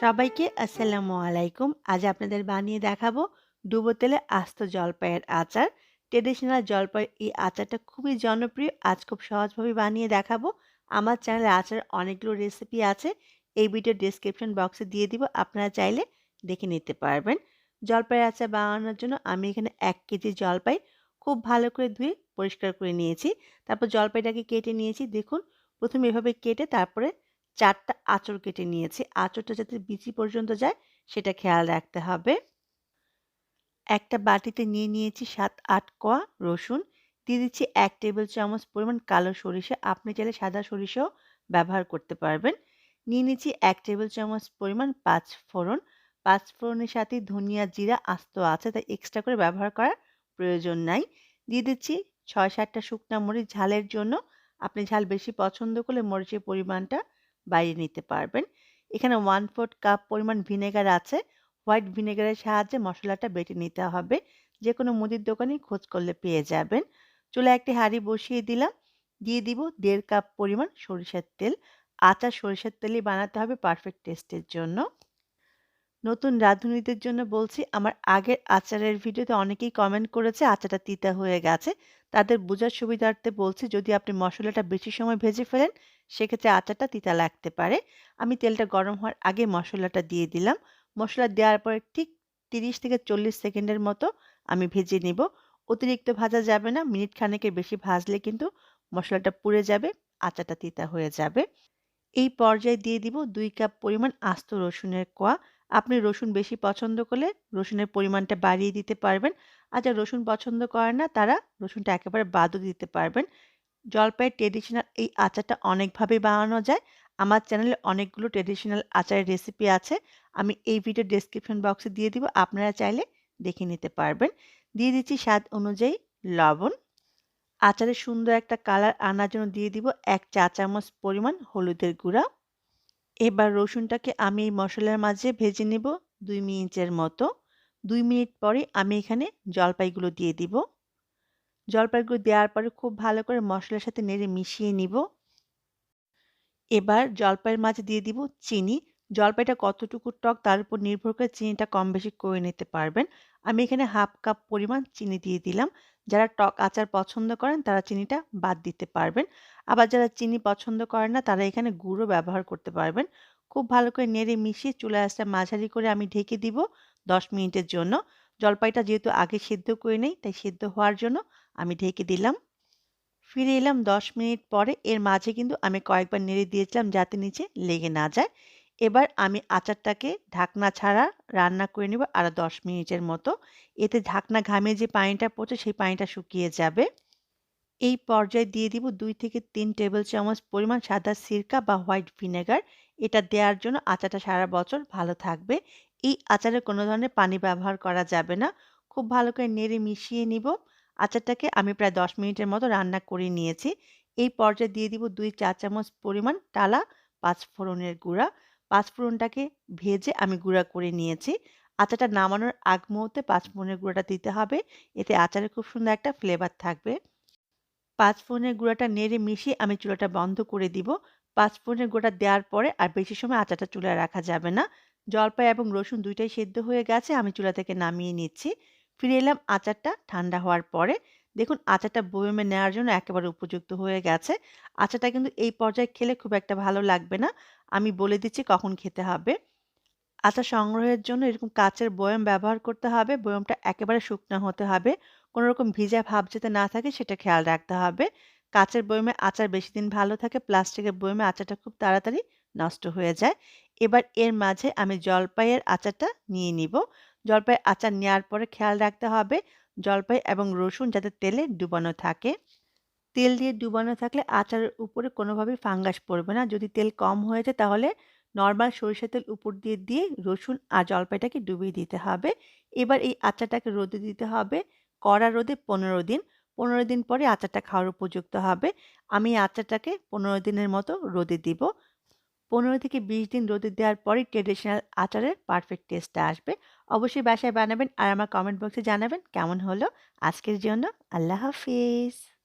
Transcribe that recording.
সবাইকে আসসালামু আলাইকুম। আজ আপনাদের বানিয়ে দেখাবো ডুবো তেলে আস্ত জলপাইয়ের আচার। ট্রেডিশনাল জলপাই এই আচারটা খুবই জনপ্রিয়। আজ খুব সহজভাবে বানিয়ে দেখাবো। আমার চ্যানেলে আচার অনেকগুলো রেসিপি আছে। এই ভিডিও ডিসক্রিপশন বক্সে দিয়ে দিব। আপনারা চাইলে দেখে নিতে পারবেন। জলপাইয়ের আচার বানানোর জন্য আমি এখানে এক কেজি জলপাই খুব ভালো করে ধুয়ে পরিষ্কার করে নিয়েছি। তারপর জলপাইটাকে কেটে নিয়েছি। দেখুন, প্রথমে এভাবে কেটে তারপরে চারটা আঁচড় কেটে নিয়েছি। আঁচড়টা যাতে বিচি পর্যন্ত যায়, সেটা খেয়াল রাখতে হবে। একটা বাটিতে নিয়ে নিয়েছি সাত, আট কোয়া রসুন। দিয়ে দিচ্ছি এক টেবিল চামচ পরিমাণ কালো সরিষা। আপনি চাইলে সাদা সরিষাও ব্যবহার করতে পারবেন। নিয়ে নিচ্ছি এক টেবিল চামচ পরিমাণ পাঁচ ফোড়ন। পাঁচ ফোড়নের সাথে ধনিয়া জিরা আস্ত আছে, তাই এক্সট্রা করে ব্যবহার করার প্রয়োজন নাই। দিয়ে দিচ্ছি ছয়, সাতটা শুকনা মরিচ ঝালের জন্য। আপনি ঝাল বেশি পছন্দ করলে মরিচের পরিমাণটা বাড়িয়ে নিতে পারবেন। এখানে ওয়ান ফোর্থ কাপ পরিমাণ ভিনেগার আছে। হোয়াইট ভিনেগারের সাহায্যে মশলাটা বেটে নিতে হবে। যে কোনো মুদির দোকানেই খোঁজ করলে পেয়ে যাবেন। চুলা একটি হাঁড়ি বসিয়ে দিলাম। দিয়ে দিব দেড় কাপ পরিমাণ সরিষার তেল। আচার সরিষার তেলই বানাতে হবে পারফেক্ট টেস্টের জন্য। নতুন রাঁধুনিদের জন্য বলছি, আমার আগের আচারের ভিডিওতে অনেকেই কমেন্ট করেছে, আচারটা তিতা হয়ে গেছে। তাদের বোঝার সুবিধার্থে বলছি, যদি আপনি মশলাটা বেশি সময় ভেজে ফেলেন সেক্ষেত্রে আচারটা তিতা লাগতে পারে। আমি তেলটা গরম হওয়ার আগে মশলাটা দিয়ে দিলাম। মশলা দেওয়ার পরে ঠিক তিরিশ থেকে চল্লিশ সেকেন্ডের মতো আমি ভেজে নিব। অতিরিক্ত ভাজা যাবে না, মিনিট খানেকের বেশি ভাজলে কিন্তু মশলাটা পুড়ে যাবে, আচারটা তিতা হয়ে যাবে। এই পর্যায়ে দিয়ে দিব দুই কাপ পরিমাণ আস্ত রসুনের কোয়া। আপনি রসুন বেশি পছন্দ করলে রসুনের পরিমাণটা বাড়িয়ে দিতে পারবেন। আর যারা রসুন পছন্দ করেন না তারা রসুনটা একেবারে বাদও দিতে পারবেন। জলপাইয়ের ট্রেডিশনাল এই আচারটা অনেকভাবে বানানো যায়। আমার চ্যানেলে অনেকগুলো ট্রেডিশনাল আচারের রেসিপি আছে। আমি এই ভিডিও ডেসক্রিপশন বক্সে দিয়ে দিব। আপনারা চাইলে দেখে নিতে পারবেন। দিয়ে দিচ্ছি স্বাদ অনুযায়ী লবণ। আচারের সুন্দর একটা কালার আনার জন্য দিয়ে দিব এক চা চামচ পরিমাণ হলুদের গুঁড়া। এবার রসুনটাকে আমি এই মশলার মাঝে ভেজে নেব দুই মিনিটের মতো। দুই মিনিট পরে আমি এখানে জলপাইগুলো দিয়ে দিব। জলপাইগুলো দেওয়ার পরে খুব ভালো করে মশলার সাথে নেড়ে মিশিয়ে নিব। এবার জলপাইয়ের মাঝে দিয়ে দিব চিনি। জলপাইটা কতটুকু টক তার উপর নির্ভর করে চিনিটা কম বেশি করে নিতে পারবেন। আমি এখানে হাফ কাপ পরিমাণ চিনি দিয়ে দিলাম। যারা টক আচার পছন্দ করেন তারা চিনিটা বাদ দিতে পারবেন। আবার যারা চিনি পছন্দ করেন না তারা এখানে গুঁড়ো ব্যবহার করতে পারবেন। খুব ভালো করে নেড়ে মিশিয়ে চুলা আঁচটা মাঝারি করে আমি ঢেকে দিব দশ মিনিটের জন্য। জলপাইটা যেহেতু আগে সেদ্ধ করে নেই, তাই সেদ্ধ হওয়ার জন্য আমি ঢেকে দিলাম। ফিরে এলাম দশ মিনিট পরে। এর মাঝে কিন্তু আমি কয়েকবার নেড়ে দিয়েছিলাম যাতে নিচে লেগে না যায়। এবার আমি আচারটাকে ঢাকনা ছাড়া রান্না করে নেব আরও দশ মিনিটের মতো। এতে ঢাকনা ঘামে যে পানিটা পড়ছে সেই পানিটা শুকিয়ে যাবে। এই পর্যায়ে দিয়ে দিব দুই থেকে তিন টেবিল চামচ পরিমাণ সাদা সিরকা বা হোয়াইট ভিনেগার। এটা দেওয়ার জন্য আচারটা সারা বছর ভালো থাকবে। এই আচারে কোনো ধরনের পানি ব্যবহার করা যাবে না। খুব ভালো করে নেড়ে মিশিয়ে নিব। আচারটাকে আমি প্রায় দশ মিনিটের মতো রান্না করে নিয়েছি। এই পর্যায়ে দিয়ে দিব দুই চা চামচ পরিমাণ টালা পাঁচফোড়নের গুঁড়া। পাঁচফোড়নটাকে ভেজে আমি গুঁড়া করে নিয়েছি। আচারটা নামানোর আগ মুহূর্তে পাঁচফোড়নের গুঁড়াটা দিতে হবে। এতে আচারে খুব সুন্দর একটা ফ্লেভার থাকবে। পাঁচফোড়নের গুঁড়াটা নেড়ে মিশিয়ে আমি চুলাটা বন্ধ করে দিব। পাঁচফোড়নের গুঁড়া দেওয়ার পরে আর বেশি সময় আচারটা চুলায় রাখা যাবে না। জলপাই এবং রসুন দুইটাই সেদ্ধ হয়ে গেছে, আমি চুলা থেকে নামিয়ে নিচ্ছি। ফিরে এলাম আচারটা ঠান্ডা হওয়ার পরে। দেখুন, আচারটা বয়মে নেওয়ার জন্য একেবারে উপযুক্ত হয়ে গেছে। আচারটা কিন্তু এই পর্যায়ে খেলে খুব একটা ভালো লাগবে না। আমি বলে দিচ্ছি কখন খেতে হবে। আচার সংগ্রহের জন্য এরকম কাচের বয়ম ব্যবহার করতে হবে। বয়মটা একেবারে শুকনো হতে হবে। কোনো রকম ভিজা ভাব যাতে না থাকে সেটা খেয়াল রাখতে হবে। কাচের বয়মে আচার বেশি দিন ভালো থাকে, প্লাস্টিকের বয়মে আচারটা খুব তাড়াতাড়ি নষ্ট হয়ে যায়। এবার এর মাঝে আমি জলপাইয়ের আচারটা নিয়ে নিব। জলপাইয়ের আচার নেওয়ার পরে খেয়াল রাখতে হবে জলপাই এবং রসুন যাতে তেলে ডুবানো থাকে। তেল দিয়ে ডুবানো থাকলে আচারের উপরে কোনোভাবেই ফাঙ্গাস পড়বে না। যদি তেল কম হয়েছে তাহলে নর্মাল সরিষা তেল উপর দিয়ে দিয়ে রসুন আর জলপাইটাকে ডুবিয়ে দিতে হবে। এবার এই আচারটাকে রোদে দিতে হবে কড়া রোদে পনেরো দিন। পনেরো দিন পরে আচারটা খাওয়ার উপযুক্ত হবে। আমি আচারটাকে পনেরো দিনের মতো রোদে দিব। পনেরো থেকে বিশ দিন রোদে দেওয়ার পরই ট্রেডিশনাল আচারের পারফেক্ট টেস্টটা আসবে। অবশ্যই বাসায় বানাবেন আর আমার কমেন্ট বক্সে জানাবেন কেমন হলো আজকের জন্য। আল্লাহ হাফিজ।